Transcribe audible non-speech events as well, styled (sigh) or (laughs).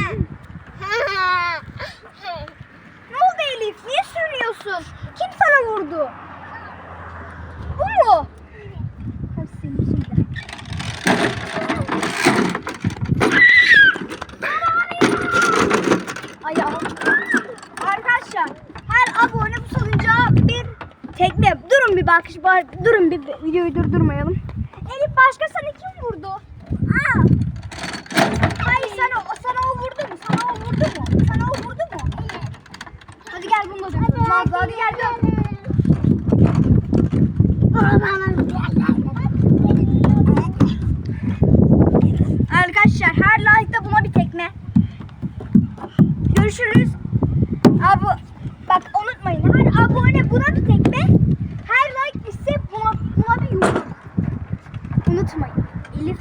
(laughs) ne oldu Elif? Niye sürüyorsun? Kim sana vurdu? Bu mu? Arkadaşlar her abone bu salıncağa bir tekme. Durun bir bakış, ba- durun bir videoyu durdurmayalım. Elif başka sana kim vurdu? Arkadaşlar her like'da buna bir tekme. Görüşürüz. Abi bak unutmayın her abone buna bir tekme. Her like ise buna, buna bir yorum. Unutmayın. Elif.